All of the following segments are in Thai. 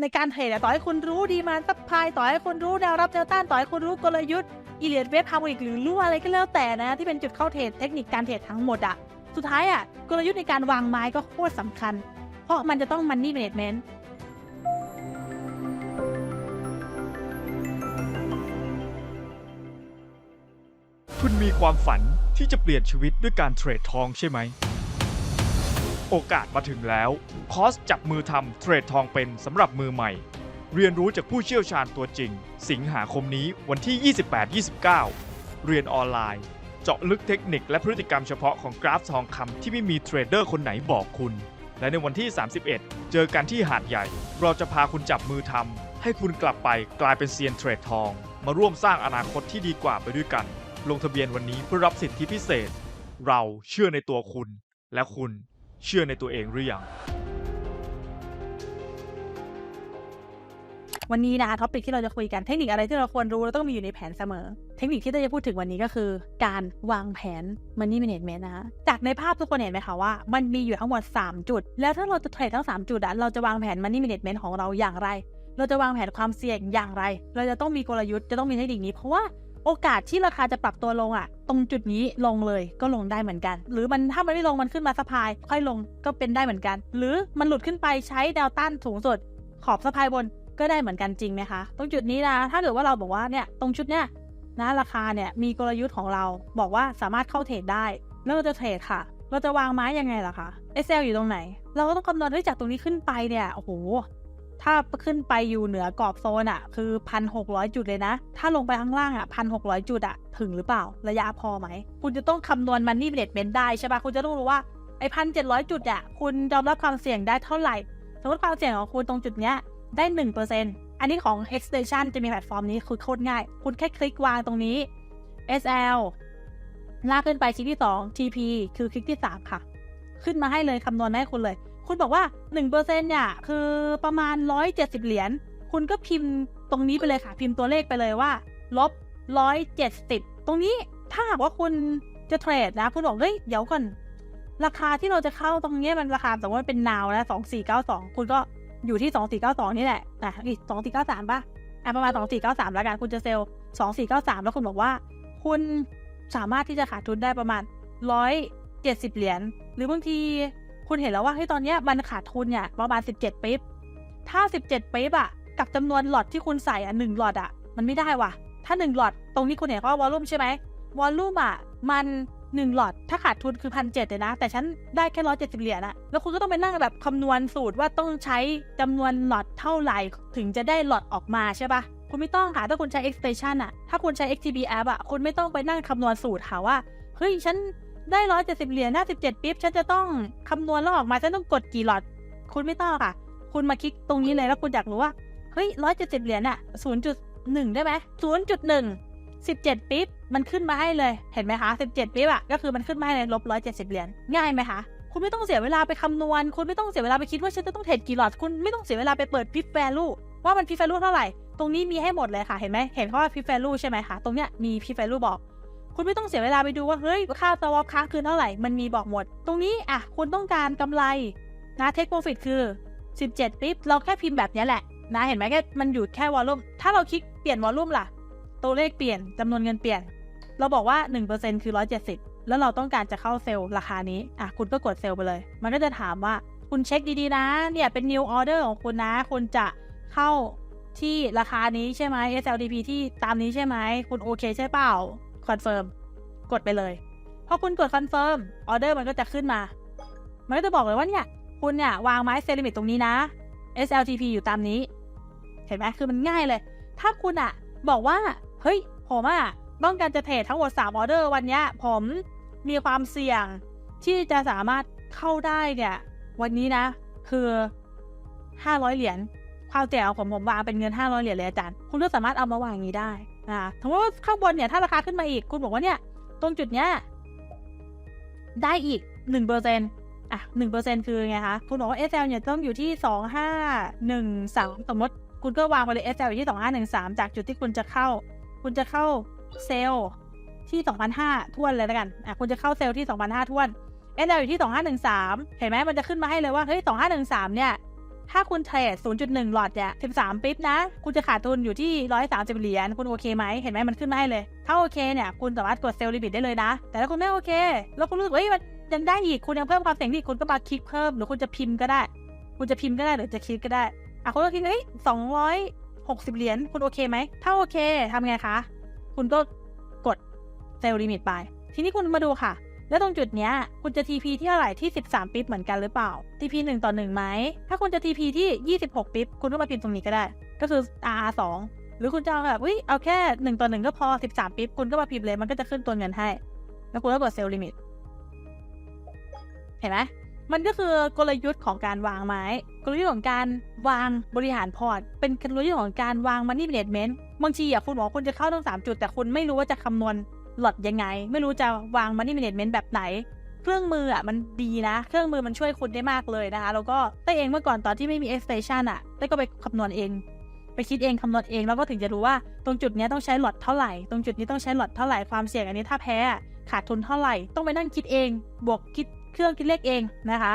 ในการเทรดต่อให้คุณรู้ดีมานซัพพายต่อให้คุณรู้แนวรับแนวต้านต่อให้คุณรู้กลยุทธ์อีเลียดเวฟฮาร์โมนิกหรือรู้อะไรก็แล้วแต่นะ ที่เป็นจุดเข้าเทรดเทคนิคการเทรดทั้งหมดอะสุดท้ายอะกลยุทธ์ในการวางไม้ก็โคตรสำคัญ เพราะมันจะต้องมันนี่เมนเมนต์คุณมีความฝันที่จะเปลี่ยนชีวิตด้วยการเทรดทองใช่ไหม โอกาสมาถึงแล้ว คอสจับมือทำเทรดทองเป็นสำหรับมือใหม่ เรียนรู้จากผู้เชี่ยวชาญตัวจริง สิงหาคมนี้วันที่ 28-29 เรียนออนไลน์ เจาะลึกเทคนิคและพฤติกรรมเฉพาะของกราฟทองคำที่ไม่มีเทรดเดอร์คนไหนบอกคุณ และในวันที่ 31 เจอกันที่หาดใหญ่ เราจะพาคุณจับมือทำให้คุณกลับไปกลายเป็นเซียนเทรดทอง มาร่วมสร้างอนาคตที่ดีกว่าไปด้วยกัน ลงทะเบียนวันนี้เพื่อรับสิทธิพิเศษ เราเชื่อในตัวคุณและคุณ เชื่อในตัวเองหรือยัง วันนี้นะคะท็อปิกที่เราจะคุยกันเทคนิคอะไรที่เราควรรู้และต้องมีอยู่ในแผนเสมอ เทคนิคที่เราจะพูดถึงวันนี้ก็คือ การวางแผน Money Management นะคะจากในภาพทุกคนเห็นไหมคะว่า มันมีอยู่ทั้งหมด 3 จุด แล้วถ้าเราจะเทรดทั้ง 3 จุดอะเราจะวางแผน Money Management ของเราอย่างไร เราจะวางแผนความเสี่ยงอย่างไร เราจะต้องมีกลยุทธ์จะต้องมีเทคนิคนี้เพราะว่า โอกาสที่ราคาจะปรับตัวลงอะตรงจุดนี้ลงเลยก็ลงได้เหมือนกัน หรือมันถ้ามันไม่ลงมันขึ้นมาสะพาย ค่อยลงก็เป็นได้เหมือนกัน หรือมันหลุดขึ้นไปใช้แนวต้านสูงสุด ขอบสะพายบนก็ได้เหมือนกันจริงไหมคะ ตรงจุดนี้นะถ้าเกิดว่าเราบอกว่าเนี่ยตรงชุดเนี้ยนะราคาเนี่ยมีกลยุทธ์ของเราบอกว่าสามารถเข้าเทรดได้ แล้วเราจะเทรดค่ะ เราจะวางไม้ยังไงล่ะคะ SL อยู่ตรงไหน เราก็ต้องคำนวณด้วยจากตรงนี้ขึ้นไปเนี่ยโอ้โห ถ้าขึ้นไปอยู่เหนือกรอบโซนอะคือพันหกร้อยจุดเลยนะ ถ้าลงไปข้างล่างอะพันหกร้อยจุดอะถึงหรือเปล่า ระยะพอไหม คุณจะต้องคำนวณมันนี่เด็ดเมนได้ใช่ปะคุณจะต้องรู้ว่าไอ้พันเจ็ดร้อยจุดอะคุณยอมรับความเสี่ยงได้เท่าไหร่ สมมติความเสี่ยงของคุณตรงจุดเนี้ยได้หนึ่งเปอร์เซ็นต์อันนี้ของ extension จะมีแพลตฟอร์มนี้คือโคตรง่าย คุณแค่คลิกวางตรงนี้ SL ลากขึ้นไปชิ้นที่ 2 TP คือคลิกที่ 3 ค่ะ ขึ้นมาให้เลยคำนวณให้คุณเลย คุณบอกว่า1%เนี่ยคือประมาณ 170 เหรียญ คุณก็พิมพ์ตรงนี้ไปเลยค่ะ พิมพ์ตัวเลขไปเลยว่าลบ 170 ตรงนี้ถ้าหากว่าคุณจะเทรดนะคุณบอกเฮ้ยเดี๋ยวก่อน ราคาที่เราจะเข้าตรงนี้มันราคาสมมติเป็นนาวนะ2492คุณก็อยู่ที่2492นี่แหละอะอีก2493ป่ะอะประมาณ2493แล้วกันคุณจะเซลล์2493แล้วคุณบอกว่า คุณสามารถที่จะขาดทุนได้ประมาณ170เหรียญหรือบางที คุณเห็นแล้วว่าเฮ้ยตอนนี้มันขาดทุนเนี่ยประมาณ 17ปิ๊บถ้า 17ปิ๊บอะกับจำนวนหลอดที่คุณใส่อะหนึ่งหลอดอะมันไม่ได้ว่ะ ถ้า 1 หลอด ตรงนี้คุณเห็นว่าวอลลุ่มใช่ไหมวอลลุ่มอะมัน1หลอดถ้าขาดทุนคือพันเเลยนะ แต่ฉันได้แค่ร้อยเจ็ดสิบเหรียญอะแล้วคุณก็ต้องไปนั่งแบบคำนวณสูตรว่าต้องใช้จำนวนหลอดเท่าไหร่ถึงจะได้หลอดออกมาใช่ปะคุณไม่ต้องค่ะถ้าคุณใช้ extension อะถ้าคุณใช้ XTB app อะคุณไม่ต้องไปนั่งคำนวณสูตรค่ะว่าเฮ้ยฉัน ได้ร้อยเจ็ดสิบเหรียญห้าสิบเจ็ดปิ๊บฉันจะต้องคำนวณแล้วออกมาฉันต้องกดกี่หลอด คุณไม่ต้องค่ะ คุณมาคลิกตรงนี้เลยแล้วคุณอยากรู้ว่า เฮ้ยร้อยเจ็ดสิบเหรียญอะศูนย์จุดหนึ่งได้ไหมศูนย์จุดหนึ่งสิบเจ็ดปิ๊บมันขึ้นมาให้เลย เห็นไหมคะสิบเจ็ดปิ๊บอะก็คือมันขึ้นมาให้เลยลบร้อยเจ็ดสิบเหรียญง่ายไหมคะคุณไม่ต้องเสียเวลาไปคำนวณ คุณไม่ต้องเสียเวลาไปคิดว่าฉันจะต้องเทรดกี่หลอดคุณไม่ต้องเสียเวลาไปเปิดพิฟแวลูว่ามันพิฟแวลูเท่าไหร่ตรงนี้มีให้หมดเลยค่ะเห็นไหมเห็นเขาว่าพิฟแวลูใช่ไหมคะตรงเนี้ยมีพิฟแวลูบอก คุณไม่ต้องเสียเวลาไปดูว่า เฮ้ย ค่าสวอปค้างคืนเท่าไหร่ มันมีบอกหมด ตรงนี้อะคุณต้องการกำไรนะเทคโปรฟิตคือ 17ปิ๊บเราแค่พิมพ์แบบนี้แหละ นะเห็นไหมแค่มันอยู่แค่วอลลุ่มถ้าเราคลิกเปลี่ยนวอลลุ่มล่ะ ตัวเลขเปลี่ยนจำนวนเงินเปลี่ยน เราบอกว่า 1%คือ 170 แล้วเราต้องการจะเข้าเซลล์ราคานี้อะคุณก็กดเซลล์ไปเลย มันก็จะถามว่าคุณเช็คดีๆนะ เนี่ยเป็น new order ของคุณนะ คุณจะเข้าที่ราคานี้ใช่ไหม SLDP ที่ตามนี้ใช่ไหม คุณโอเคใช่เปล่า คอนเฟิร์มกดไปเลย พอคุณกดคอนเฟิร์มออเดอร์มันก็จะขึ้นมา มันก็จะบอกเลยว่าเนี่ย คุณเนี่ยวางไม้เซลิมิตตรงนี้นะ SLTP อยู่ตามนี้ เห็นไหมคือมันง่ายเลย ถ้าคุณอะบอกว่า เฮ้ย ผมอะต้องการจะเทรดทั้งหมด3ออเดอร์วันเนี้ยผมมีความเสี่ยงที่จะสามารถเข้าได้เนี่ย วันนี้นะ คือ500เหรียญความเสี่ยงของผมผมวางเป็นเงิน500เหรียญเลยอาจารย์ คุณก็สามารถเอามาวางอย่างนี้ได้ นะสมมติว่าข้างบนเนี่ยถ้าราคาขึ้นมาอีกคุณบอกว่าเนี่ย ตรงจุดเนี้ยได้อีก1%อะ1%คือไงคะ คุณบอกว่า SL เนี่ยต้องอยู่ที่2513สามสมมติคุณก็วางไปเลย SL อยู่ที่2513จากจุดที่คุณจะเข้า คุณจะเข้าเซลล์ที่2,500ทวนเลยแล้วกันอะคุณจะเข้าเซลล์ที่2,500ทวน SL อยู่ที่2513เห็นไหมมันจะขึ้นมาให้เลยว่าเฮ้ย2513เนี่ย ถ้าคุณเทรด 0.1 หลอดเนี่ย 13 ปิ๊บนะ คุณจะขาดทุนอยู่ที่ 130 เหรียญ คุณโอเคไหม เห็นไหมมันขึ้นมาให้เลย ถ้าโอเคเนี่ย คุณสามารถกดเซลล์ลิมิตได้เลยนะ แต่ถ้าคุณไม่โอเค แล้วคุณรู้สึกว่าเฮ้ยมันยังได้อีก คุณยังเพิ่มความเสี่ยงที่คุณก็มาคลิกเพิ่ม หรือคุณจะพิมพ์ก็ได้ คุณจะพิมพ์ก็ได้หรือจะคลิกก็ได้ อะคุณก็คลิกเฮ้ย260 เหรียญ คุณโอเคไหม ถ้าโอเคทำไงคะ คุณก็กดเซลล์ลิมิตไป ทีนี้คุณมาดูค่ะ แล้วตรงจุดเนี้ยคุณจะ TP ที่เท่าไหร่ที่ 13 ปิ๊บเหมือนกันหรือเปล่า TP 1ต่อ1ไหม ถ้าคุณจะ TP ที่ 26 ปิ๊บคุณก็มาพิมพ์ตรงนี้ก็ได้ ก็คือ RR 2หรือคุณจะเอาแบบอุ้ยเอาแค่ 1 ต่อ 1 ก็พอ 13 ปิ๊บคุณก็มาพิมพ์เลยมันก็จะขึ้นตัวเงินให้ แล้วคุณก็กดเซลล์ลิมิตเห็นไหมมันก็คือกลยุทธ์ของการวางไม้ กลยุทธ์ของการวางบริหารพอร์ต เป็นกลยุทธ์ของการวาง money management บางทีอะคุณบอกว่าคุณจะเข้าทั้งสามจุดแต่คุณไม่รู้ว่าจะคำนวณ หลอดยังไง ไม่รู้จะวาง money management แบบไหน เครื่องมืออะมันดีนะ เครื่องมือมันช่วยคุณได้มากเลยนะคะ แล้วก็เต้เองเมื่อก่อนตอนที่ไม่มี extension อะเต้ก็ไปคำนวณเอง ไปคิดเองคำนวณเองแล้วก็ถึงจะรู้ว่าตรงจุดนี้ต้องใช้หลอดเท่าไหร่ ตรงจุดนี้ต้องใช้หลอดเท่าไหร่ความเสี่ยงอันนี้ถ้าแพ้ขาดทุนเท่าไหร่ ต้องไปนั่งคิดเอง บวกคิดเครื่องคิดเลขเองนะคะ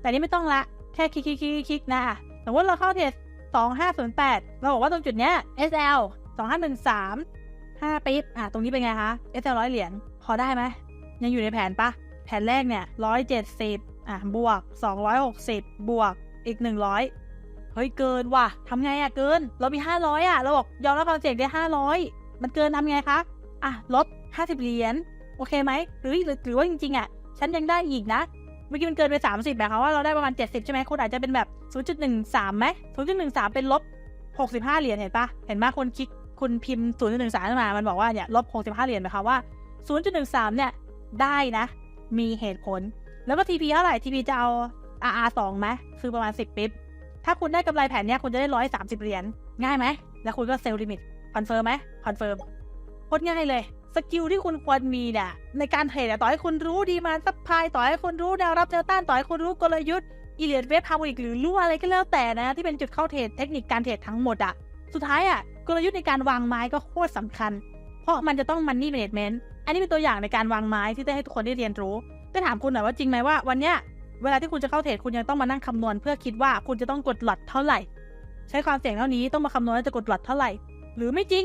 แต่นี่ไม่ต้องละแค่คลิกคลิกคลิกคลิกนะสมมติเราเข้าเทรด2508 เราบอกว่าตรงจุดเนี้ย SL 2513 5ปิ๊บอะตรงนี้เป็นไงคะ SL ร้อยเหรียญพอได้ไหมยังอยู่ในแผนปะแผนแรกเนี่ย170อะบวก260บบวกอีก100เฮ้ยเกินว่ะทำไงอะเกิน เรามี500อะเราบอกยอมรับความเสี่ยงได้500มันเกินทำไงคะอะลบ50เหรียญโอเคไหมหรือหรือหรือว่าจริงๆอะฉันยังได้อีกนะเมื่อกี้มันเกินไป 30แบบว่าเราได้ประมาณ 70 ใช่ไหมคุณอาจจะเป็นแบบ 0.13ไหม0.13 เป็นลบ 65 เหรียญเห็นปะเห็นปะคนคลิก คุณพิมพ์ 0.13ขึ้นมา มันบอกว่าเนี่ยลบ 65 เหรียญหมายความว่า 0.13 เนี่ย ได้นะ มีเหตุผล แล้วก็ TP เท่าไหร่ TP จะเอา RR 2ไหมคือประมาณ 10 ปิ๊บ ถ้าคุณได้กำไรแผนเนี้ยคุณจะได้ 130 เหรียญ ง่ายไหม แล้วคุณก็เซลล์ลิมิต คอนเฟิร์มไหมคอนเฟิร์มโคตรง่ายเลย สกิลที่คุณควรมีเนี่ยในการเทรดต่อให้คุณรู้ดีมาซัพพลายต่อให้คุณรู้แนวรับแนวต้านต่อให้คุณรู้กลยุทธ์อีเลียดเวฟฮาร์โมนิกหรือรู้อะไรก็แล้วแต่นะ ที่เป็นจุดเข้าเทรดเทคนิคการเทรดทั้งหมดอะสุดท้ายอะ ลยุทธ์ในการวางไม้ก็โคตรสำคัญ เพราะมันจะต้องมันนี่เมนเมนต์อันนี้เป็นตัวอย่างในการวางไม้ที่ได้ให้ทุกคนได้เรียนรู้ได้ถามคุณหน่อยว่าจริงไหมว่าวันเนี้ยเวลาที่คุณจะเข้าเทรดคุณยังต้องมานั่งคำนวณ เพื่อคิดว่าคุณจะต้องกดหลอดเท่าไหร่ ใช้ความเสี่ยงเท่านี้ต้องมาคำนวณว่าจะกดหลอดเท่าไหร่ หรือไม่จริง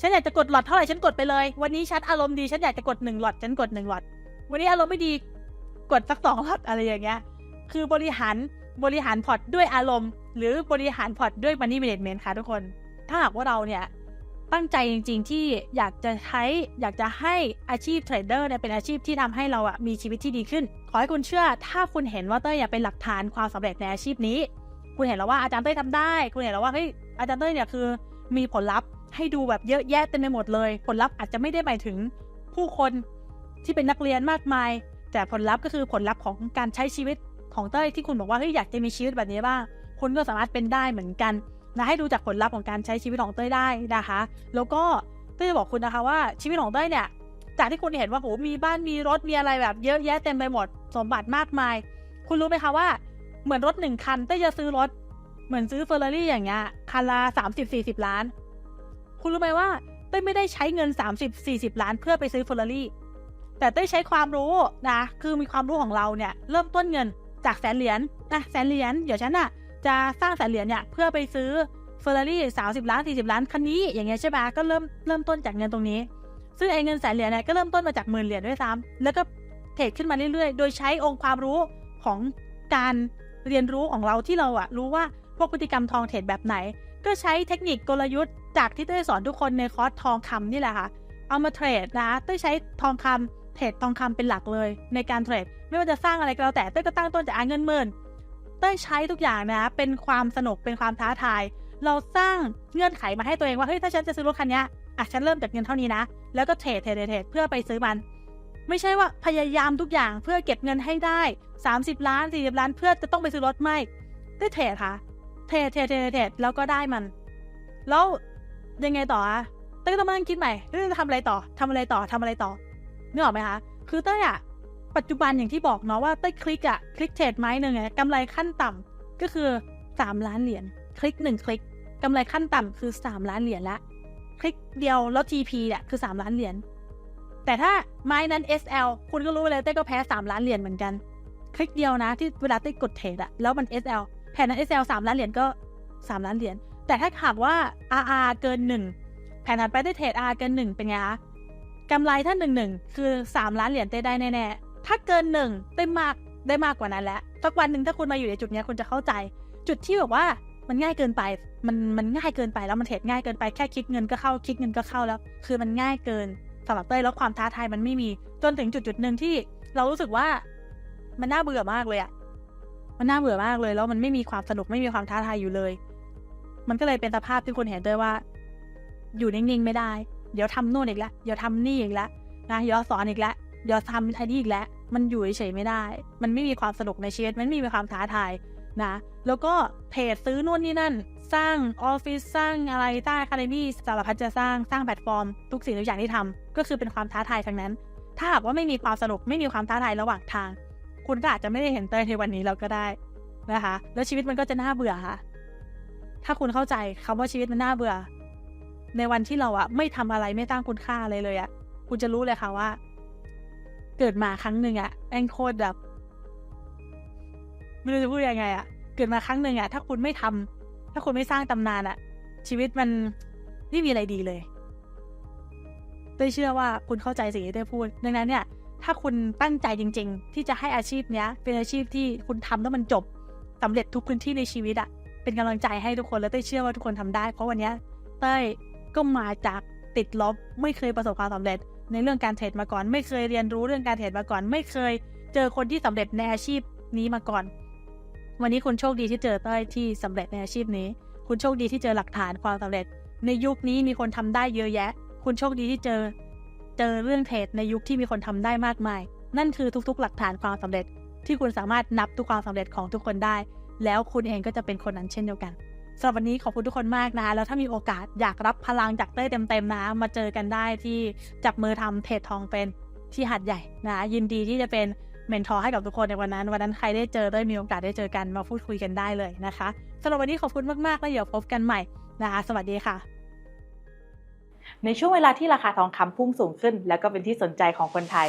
ฉันอยากจะกดหลอดเท่าไหร่ฉันกดไปเลย วันนี้ฉันอารมณ์ดีฉันอยากจะกดหนึ่งหลอดฉันกดหนึ่งหลอด วันนี้อารมณ์ไม่ดีกดสักสองหลอดอะไรอย่างเงี้ยคือบริหารบริหารพอร์ตด้วยอารมณ์ หรือบริหารพอร์ตด้วย money management ค่ะทุกคน ถ้าหากว่าเราเนี่ยตั้งใจจริง ๆ ที่อยากจะใช้อยากจะให้อาชีพเทรดเดอร์เนี่ยเป็นอาชีพที่ทำให้เราอะมีชีวิตที่ดีขึ้น ขอให้คุณเชื่อ ถ้าคุณเห็นว่าเต้ยอยากเป็นหลักฐานความสำเร็จในอาชีพนี้ คุณเห็นแล้วว่าอาจารย์เต้ยทำได้ คุณเห็นแล้วว่าเฮ้ยอาจารย์เต้ยเนี่ยคือมีผลลัพธ์ให้ดูแบบเยอะแยะเต็มไปหมดเลย ผลลัพธ์อาจจะไม่ได้หมายถึงผู้คนที่เป็นนักเรียนมากมาย แต่ผลลัพธ์ก็คือผลลัพธ์ของการใช้ชีวิตของเต้ยที่คุณบอกว่าเฮ้ยอยากจะมีชีวิตแบบนี้บ้างคุณก็สามารถเป็นได้เหมือนกัน นะให้ดูจากผลลัพธ์ของการใช้ชีวิตของเต้ยได้นะคะ แล้วก็เต้ยจะบอกคุณนะคะว่าชีวิตของเต้ยเนี่ย จากที่คุณเห็นว่าโหมีบ้านมีรถมีอะไรแบบเยอะแยะเต็มไปหมดสมบัติมากมาย คุณรู้ไหมคะว่าเหมือนรถหนึ่งคันเต้ยจะซื้อรถ เหมือนซื้อเฟอร์รารี่อย่างเงี้ยคันละสามสิบสี่สิบล้าน คุณรู้ไหมว่าเต้ยไม่ได้ใช้เงิน 30 40 ล้านเพื่อไปซื้อเฟอร์รารี่ แต่เต้ยใช้ความรู้นะ คือมีความรู้ของเราเนี่ย เริ่มต้นเงินจากแสนเหรียญนะแสนเหรียญ เดี๋ยวฉันน่ะ จะสร้างแสนเหรียญเนี่ยเพื่อไปซื้อเฟอร์รารี่สามสิบล้านสี่สิบล้านคันนี้อย่างเงี้ยใช่ไหมก็เริ่มเริ่มต้นจากเงินตรงนี้ ซึ่งไอ้เงินแสนเหรียญเนี่ยก็เริ่มต้นมาจากหมื่นเหรียญด้วยซ้ำแล้วก็เทรดขึ้นมาเรื่อยๆ โดยใช้องค์ความรู้ของการเรียนรู้ของเราที่เราอะรู้ว่าพวกพฤติกรรมทองเทรดแบบไหน ก็ใช้เทคนิคกลยุทธ์จากที่เต้ยสอนทุกคนในคอร์สทองคำนี่แหละค่ะ เอามาเทรดนะเต้ยใช้ทองคำเทรดทองคำเป็นหลักเลย ในการเทรดไม่ว่าจะสร้างอะไรก็แล้วแต่เต้ยก็ตั้งต้นจากอะเงินหมื่น เต้ยใช้ทุกอย่างนะ เป็นความสนุกเป็นความท้าทาย เราสร้างเงื่อนไขมาให้ตัวเองว่าเฮ้ยถ้าฉันจะซื้อรถคันนี้อะฉันเริ่มจากเงินเท่านี้นะ แล้วก็เทรดเทรดเทรดเพื่อไปซื้อมัน ไม่ใช่ว่าพยายามทุกอย่างเพื่อเก็บเงินให้ได้ 30 ล้าน 40 ล้านเพื่อจะต้องไปซื้อรถไม่ได้เทรดค่ะ เทรดเทรดเทรดเทรดแล้วก็ได้มัน แล้วยังไงต่ออะเต้ยต้องมานั่งคิดใหม่เต้ยจะทำอะไรต่อทำอะไรต่อทำอะไรต่อนึกออกไหมคะคือเต้ยอะ ปัจจุบันอย่างที่บอกเนาะว่าเต้ยคลิกอะคลิกเทรดไม้หนึ่งอะกำไรขั้นต่ำก็คือ3ล้านเหรียญคลิกหนึ่งคลิกกำไรขั้นต่ำคือ3ล้านเหรียญละ คลิกเดียวแล้ว TP เนี่ยคือ3ล้านเหรียญแต่ถ้าไม้นั้น SL คุณก็รู้เลยเต้ยก็แพ้3ล้านเหรียญเหมือนกัน คลิกเดียวนะที่เวลาเต้ยกดเทรดอะแล้วมัน SL แพ้ผนนั้น SL 3ล้านเหรียญก็3ล้านเหรียญแต่ถ้าหากว่า RR เกิน1แผนถัดไปได้เทรด R เกิน1เป็นไงคะกำไรถ้า1 1คือ3ล้านเหรียญเต้ได้แน่ๆ ถ้าเกิน1ได้มากได้มากกว่านั้นแล้วสักวันหนึ่งถ้าคุณมาอยู่ในจุดนี้คุณจะเข้าใจ จุดที่แบบว่ามันง่ายเกินไป มันมันง่ายเกินไปแล้วมันเทรดง่ายเกินไปแค่คิดเงินก็เข้าคิดเงินก็เข้าแล้ว คือมันง่ายเกินสำหรับเต้ยแล้วความท้าทายมันไม่มี จนถึงจุดจุดหนึ่งที่เรารู้สึกว่ามันน่าเบื่อมากเลยอะมันน่าเบื่อมากเลยแล้วมันไม่มีความสนุกไม่มีความท้าทายอยู่เลย มันก็เลยเป็นสภาพที่คุณเห็นเต้ยว่า อยู่นิ่งๆไม่ได้ เดี๋ยวทำโน่นอีกแล้วเดี๋ยวทำนี่อีกแล้วนะเดี๋ยวสอนอีกแล้วเดี๋ยวทำไอ้นี่อีกแล้ว มันอยู่เฉยไม่ได้ มันไม่มีความสนุกในชีวิต มันไม่มีความท้าทายนะ แล้วก็เพจซื้อนู่นนี่นั่น สร้างออฟฟิศสร้างอะไรสร้างอะคาเดมี่สารพัดจะสร้างสร้างแพลตฟอร์ม ทุกสิ่งทุกอย่างที่ทำก็คือเป็นความท้าทายทั้งนั้น ถ้าหากว่าไม่มีความสนุกไม่มีความท้าทายระหว่างทาง คุณก็อาจจะไม่ได้เห็นเต้ยในวันนี้เราก็ได้นะคะ แล้วชีวิตมันก็จะน่าเบื่อค่ะ ถ้าคุณเข้าใจคำว่าชีวิตมันน่าเบื่อ ในวันที่เราอะไม่ทำอะไรไม่ตั้งคุณค่าอะไรเลยอะคุณจะรู้เลยค่ะว่า เกิดมาครั้งหนึ่งอะแองโคตรแบบไม่รู้จะพูดยังไงอะเกิดมาครั้งหนึ่งอะถ้าคุณไม่ทำถ้าคุณไม่สร้างตำนานอะชีวิตมันไม่มีอะไรดีเลยเต้เชื่อว่าคุณเข้าใจสิ่งที่เต้พูด ดังนั้นเนี่ย ถ้าคุณตั้งใจจริง ๆ ที่จะให้อาชีพเนี้ย เป็นอาชีพที่คุณทำแล้วมันจบสำเร็จทุกพื้นที่ในชีวิตอะเป็นกำลังใจให้ทุกคนแล้วเต้เชื่อว่าทุกคนทำได้ เพราะวันนี้เต้ก็มาจากติดลบไม่เคยประสบความสำเร็จ ในเรื่องการเทรดมาก่อน ไม่เคยเรียนรู้เรื่องการเทรดมาก่อน ไม่เคยเจอคนที่สำเร็จในอาชีพนี้มาก่อน วันนี้คุณโชคดีที่เจอเต้ยที่สำเร็จในอาชีพนี้ คุณโชคดีที่เจอหลักฐานความสำเร็จ ในยุคนี้มีคนทำได้เยอะแยะ คุณโชคดีที่เจอ เจอเรื่องเทรดในยุคที่มีคนทำได้มากมาย นั่นคือทุกๆ หลักฐานความสำเร็จ ที่คุณสามารถนับทุกความสำเร็จของทุกคนได้ แล้วคุณเองก็จะเป็นคนนั้นเช่นเดียวกัน สำหรับวันนี้ขอบคุณทุกคนมากนะแล้วถ้ามีโอกาสอยากรับพลังจากเต้เต็มๆนะมาเจอกันได้ที่จับมือทำเทรดทองเป็นที่หัดใหญ่นะยินดีที่จะเป็นเมนทอร์ให้กับทุกคนในวันนั้น วันนั้นใครได้เจอได้มีโอกาสได้เจอกันมาพูดคุยกันได้เลยนะคะสำหรับวันนี้ขอบคุณมากๆแล้วเดี๋ยวพบกันใหม่นะคะสวัสดีค่ะ ในช่วงเวลาที่ราคาทองคำพุ่งสูงขึ้น แล้วก็เป็นที่สนใจของคนไทย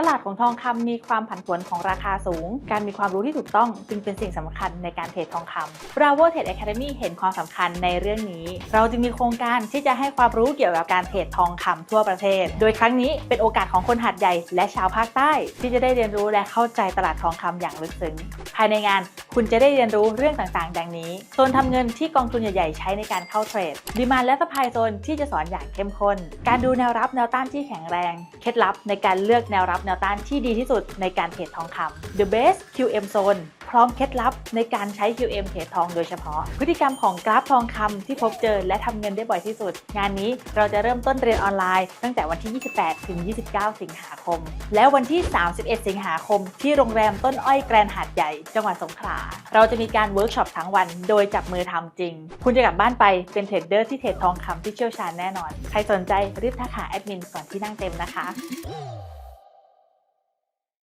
ตลาดของทองคำมีความผันผวนของราคาสูง การมีความรู้ที่ถูกต้องจึงเป็นสิ่งสำคัญในการเทรดทองคำ Bravo Trade Academy เห็นความสำคัญในเรื่องนี้ เราจึงมีโครงการที่จะให้ความรู้เกี่ยวกับการเทรดทองคำทั่วประเทศ โดยครั้งนี้เป็นโอกาสของคนหัดใหญ่และชาวภาคใต้ ที่จะได้เรียนรู้และเข้าใจตลาดทองคำอย่างลึกซึ้ง ภายในงาน คุณจะได้เรียนรู้เรื่องต่างๆ ดังนี้ โซนทำเงินที่กองทุนใหญ่ๆ ใช้ในการเข้าเทรดดีมานและสปายโซนที่จะสอนอย่างเข้มข้น การดูแนวรับแนวต้านที่แข็งแรง เคล็ดลับในการเลือกแนวรับแนวต้านที่ดีที่สุดในการเทรดทองคำ The Best QM Zone พร้อมเคล็ดลับในการใช้ QM เทรดทองโดยเฉพาะ พฤติกรรมของกราฟทองคำที่พบเจอและทำเงินได้บ่อยที่สุด งานนี้เราจะเริ่มต้นเรียนออนไลน์ ตั้งแต่วันที่ 28 ถึง 29 สิงหาคม แล้ววันที่ 31 สิงหาคม ที่โรงแรมต้นอ้อยแกรนหาดใหญ่ จังหวัดสงขลา เราจะมีการเวิร์กช็อปทั้งวัน โดยจับมือทำจริง คุณจะกลับบ้านไปเป็นเทรดเดอร์ที่เทรดทองคำที่เชี่ยวชาญแน่นอน ใครสนใจรีบทักหาแอดมินก่อนที่นั่งเต็มนะคะ